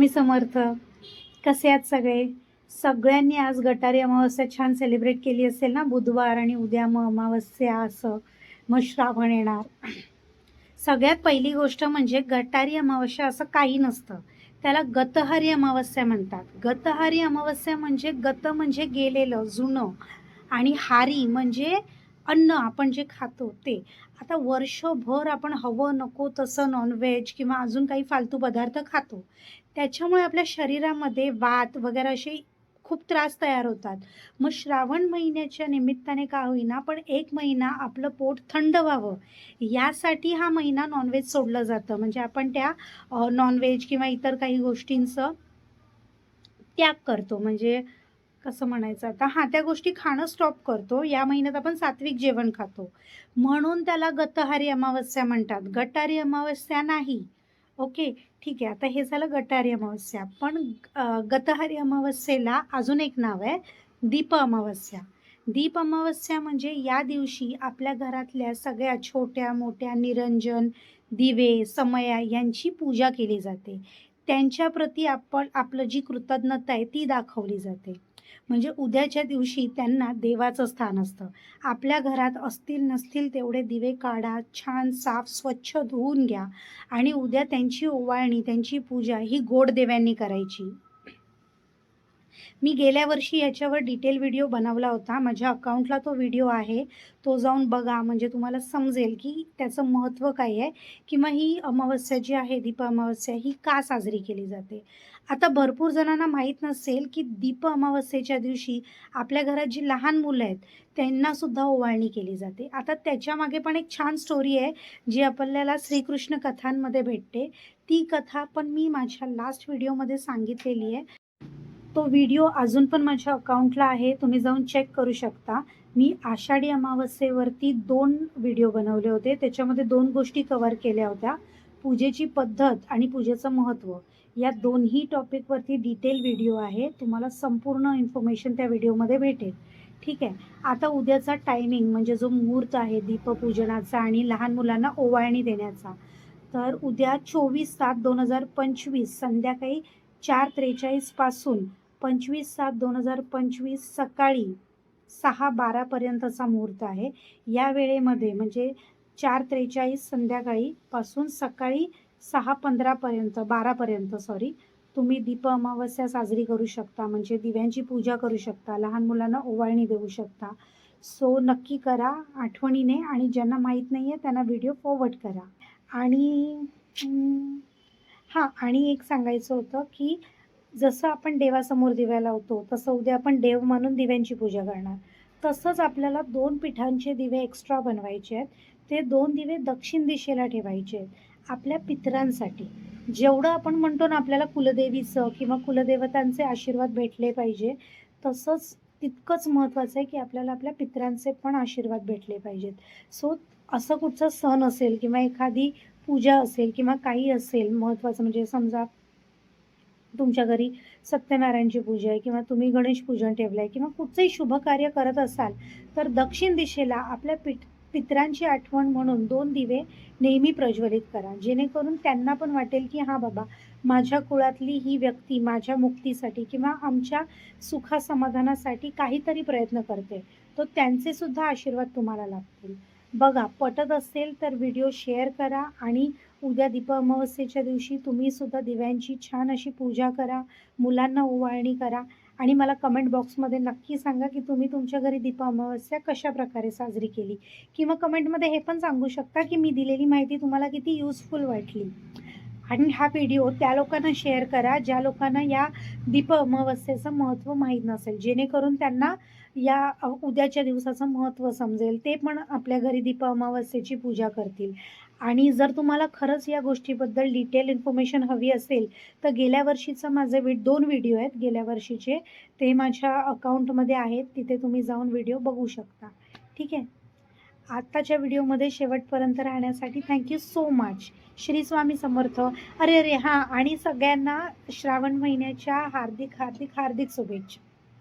स्वामी समर्थ. कसे आहेत सगळे? सगळ्यांनी आज गटारी अमावस्या छान सेलिब्रेट केली असेल ना? बुधवार आणि उद्या मग अमावस्या असं मग श्रावण येणार. सगळ्यात पहिली गोष्ट म्हणजे गटारी अमावस्या असं काही नसतं. त्याला गतहारी अमावस्या म्हणतात. गतहारी अमावस्या म्हणजे गत म्हणजे गेलेलं जुनं. आणि हारी म्हणजे अन्न आपण जे खातो ते. आता वर्षभर आपण हवं नको तसं नॉनव्हेज किंवा अजून काही फालतू पदार्थ खातो. त्याच्यामुळे आपल्या शरीरामध्ये वात वगैरे असे खूप त्रास तयार होतात. मग श्रावण महिन्याच्या निमित्ताने का होईना पण एक महिना आपलं पोट थंड व्हावं. यासाठी हा महिना नॉनव्हेज सोडलं जातं. म्हणजे आपण त्या नॉनव्हेज किंवा इतर काही गोष्टींचं त्याग करतो. म्हणजे कसं म्हणायचं आता? हां त्या गोष्टी खाणं स्टॉप करतो. या महिन्यात आपण सात्विक जेवण खातो. म्हणून त्याला गतहारी अमावस्या म्हणतात. गटारी अमावस्या नाही. ओके ठीक आहे. आता हे झालं गटारी अमावस्या. पण गतहारी अमावस्येला अजून एक नाव आहे. दीप अमावस्या. दीप अमावस्या म्हणजे या दिवशी आपल्या घरातल्या सगळ्या छोट्या मोठ्या निरंजन दिवे समया यांची पूजा केली जाते. त्यांच्याप्रती आपण आपलं जी कृतज्ञता आहे ती दाखवली जाते. म्हणजे उद्याच्या दिवशी त्यांना देवाचं स्थान असतं. आपल्या घरात असतील नसतील तेवढे दिवे काढा छान साफ स्वच्छ धुवून घ्या आणि उद्या त्यांची ओवाळणी त्यांची पूजा ही गोड देव्यांनी करायची. मी गेल्या वर्षी याच्यावर डिटेल व्हिडिओ बनवला होता. माझ्या अकाउंटला तो व्हिडिओ आहे. तो जाऊन बघा. म्हणजे तुम्हाला समजेल की त्याचं महत्त्व काय आहे. किंवा ही अमावस्या जी आहे दीप अमावस्या ही का साजरी केली जाते? आता भरपूर जणांना माहीत नसेल की दीप अमावस्येच्या दिवशी आपल्या घरात जी लहान मुलं आहेत त्यांनासुद्धा ओवाळणी केली जाते. आता त्याच्यामागे पण एक छान स्टोरी आहे जी आपल्याला श्रीकृष्ण कथांमध्ये भेटते. ती कथा पण मी माझ्या लास्ट व्हिडिओमध्ये सांगितलेली आहे. तो व्हिडिओ अजून पण माझ्या अकाउंटला आहे तुम्ही जाऊन चेक करू शकता. मी आषाढी अमावस्येवरती दोन व्हिडिओ बनवले होते. त्याच्यामध्ये दोन गोष्टी कवर केल्या होत्या. पूजेची पद्धत आणि पूजेचं महत्त्व या दोन्ही टॉपिकवरती डिटेल व्हिडिओ आहे. तुम्हाला संपूर्ण इन्फॉर्मेशन त्या व्हिडिओमध्ये भेटेल. ठीक आहे? आता उद्याचा टायमिंग म्हणजे जो मुहूर्त आहे दीपपूजनाचा आणि लहान मुलांना ओवाळणी देण्याचा. तर उद्या चोवीस सात दोन हजार पंचवीस संध्याकाळी चार त्रेचाळीसपासून पंचवीस सात दोन हजार पंचवीस सकाळी सहा बारापर्यंतचा मुहूर्त आहे. या वेळेमध्ये म्हणजे चार त्रेचाळीस संध्याकाळीपासून सकाळी सहा पंधरापर्यंत बारापर्यंत सॉरी तुम्ही दीप अमावस्या साजरी करू शकता म्हणजे दिव्यांची पूजा करू शकता लहान मुलांना ओवाळणी देऊ शकता. सो नक्की करा आठवणीने आणि ज्यांना माहीत नाही आहे त्यांना व्हिडिओ फॉरवर्ड करा. आणि हां आणि एक सांगायचं होतं की जसं आपण देवासमोर दिव्या लावतो तसं उद्या आपण देव मानून दिव्यांची पूजा करणार. तसंच आपल्याला दोन पिठांचे दिवे एक्स्ट्रा बनवायचे आहेत. ते दोन दिवे दक्षिण दिशेला ठेवायचे आहेत. आपल्या पितरांसाठी. जेवढं आपण म्हणतो ना आपल्याला कुलदेवीचं किंवा कुलदेवतांचे आशीर्वाद भेटले पाहिजे तसंच तितकंच महत्त्वाचं आहे की आपल्याला आपल्या पितरांचे पण आशीर्वाद भेटले पाहिजेत. सो असं कुठचा सण असेल किंवा एखादी पूजा असेल किंवा काही असेल महत्त्वाचं म्हणजे समजा तुमच्या घरी सत्यनारायणची पूजा आहे किंवा तुम्ही गणेश पूजन ठेवलं आहे किंवा कुठचंही शुभ कार्य करत असाल तर दक्षिण दिशेला आपल्या पीठ पितरांची आठवण म्हणून दोन दिवे नेहमी प्रज्वलित करा. जेणेकरून त्यांना पण वाटेल की हां बाबा माझ्या कुळातली ही व्यक्ती माझ्या मुक्तीसाठी किंवा आमच्या सुखासमाधानासाठी काहीतरी प्रयत्न करते. तो त्यांचे सुद्धा आशीर्वाद तुम्हाला लागतील बघा पटत असेल तर व्हिडिओ शेअर करा आणि उद्या दीप अमावस्येच्या दिवशी तुम्ही सुद्धा दिव्यांची छान अशी पूजा करा मुलांना ओवाळणी करा आणि मला कमेंट बॉक्समध्ये नक्की सांगा की तुम्ही तुमच्या घरी दीप अमावस्या कशा प्रकारे साजरी केली? किंवा कमेंटमध्ये हे पण सांगू शकता की मी दिलेली माहिती तुम्हाला किती युजफुल वाटली. आणि हा व्हिडिओ त्या लोकांना शेअर करा ज्या लोकांना या दीप अमावस्येचं महत्त्व माहीत नसेल. जेणेकरून त्यांना या उद्याच्या दिवसाचं महत्त्व समजेल ते पण आपल्या घरी दीप अमावस्येची पूजा करतील. आणि जर तुम्हाला खरंच या गोष्टीबद्दल डिटेल इन्फॉर्मेशन हवी असेल तर गेल्या वर्षीचं माझे वि दोन व्हिडिओ आहेत. गेल्या वर्षीचे ते माझ्या अकाउंटमध्ये आहेत. तिथे तुम्ही जाऊन व्हिडिओ बघू शकता. ठीक आहे? आत्ताच्या व्हिडिओमध्ये शेवटपर्यंत राहण्यासाठी thank you so much Shri Swami Samarth. अरे अरे हां. आणि सगळ्यांना श्रावण महिन्याच्या हार्दिक हार्दिक हार्दिक शुभेच्छा.